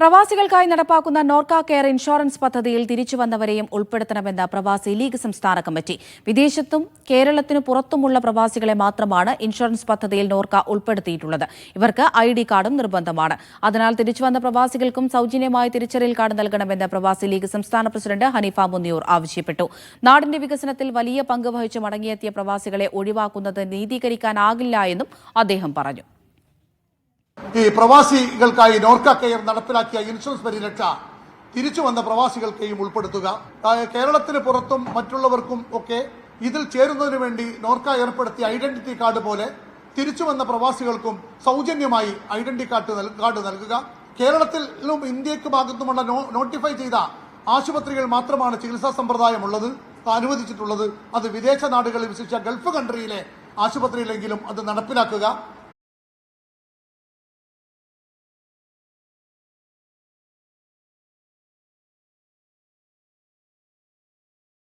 പ്രവാസികൾക്കായി നടപ്പാക്കുന്ന Norka care insurance പദ്ധതിയിൽ തിരിച്ചു വന്നവരെയും ഉൾപ്പെടുത്തണമെന്ന് പ്രവാസി ലീഗ് സംസ്ഥാന കമ്മിറ്റി. വിദേശത്തും കേരളത്തിനു പുറത്തുമുള്ള പ്രവാസികളെ മാത്രമാണ് ഇൻഷുറൻസ് പദ്ധതിയിൽ നോർക്ക ഉൾപ്പെടുത്തിയിട്ടുള്ളത്. ഇവർക്ക് ഐ ഡി കാർഡും നിർബന്ധമാണ്. അതിനാൽ തിരിച്ചുവന്ന പ്രവാസികൾക്കും സൌജന്യമായ തിരിച്ചറിയൽ കാർഡ് നൽകണമെന്ന് പ്രവാസി ലീഗ് സംസ്ഥാന പ്രസിഡന്റ് ഹനീഫ മുന്നിയൂർ ആവശ്യപ്പെട്ടു. നാടിന്റെ വികസനത്തിൽ വലിയ പങ്ക് വഹിച്ച് മടങ്ങിയെത്തിയ പ്രവാസികളെ ഒഴിവാക്കുന്നത് നീതീകരിക്കാനാകില്ല എന്നും അദ്ദേഹം പറഞ്ഞു. ഈ പ്രവാസികൾക്കായി നോർക്ക കെയർ നടപ്പിലാക്കിയ ഇൻഷുറൻസ് പരിരക്ഷ. തിരിച്ചു വന്ന പ്രവാസികൾക്കെയും ഉൾപ്പെടുത്തുക. കേരളത്തിന് പുറത്തും മറ്റുള്ളവർക്കും ഒക്കെ ഇതിൽ ചേരുന്നതിന് വേണ്ടി നോർക്ക ഏർപ്പെടുത്തിയ ഐഡന്റിറ്റി കാർഡ് പോലെ തിരിച്ചു വന്ന പ്രവാസികൾക്കും സൗജന്യമായി ഐഡന്റിറ്റി കാർഡ് കാർഡ് നൽകുക. കേരളത്തിലും ഇന്ത്യയ്ക്ക് ഭാഗത്തുമുള്ള നോട്ടിഫൈ ചെയ്ത ആശുപത്രികൾ മാത്രമാണ് ചികിത്സാ സമ്പ്രദായമുള്ളത് അനുവദിച്ചിട്ടുള്ളത്. അത് വിദേശ നാടുകളിൽ വിശേഷിച്ച ഗൾഫ് കൺട്രിയിലെ ആശുപത്രിയിലെങ്കിലും അത് നടപ്പിലാക്കുക.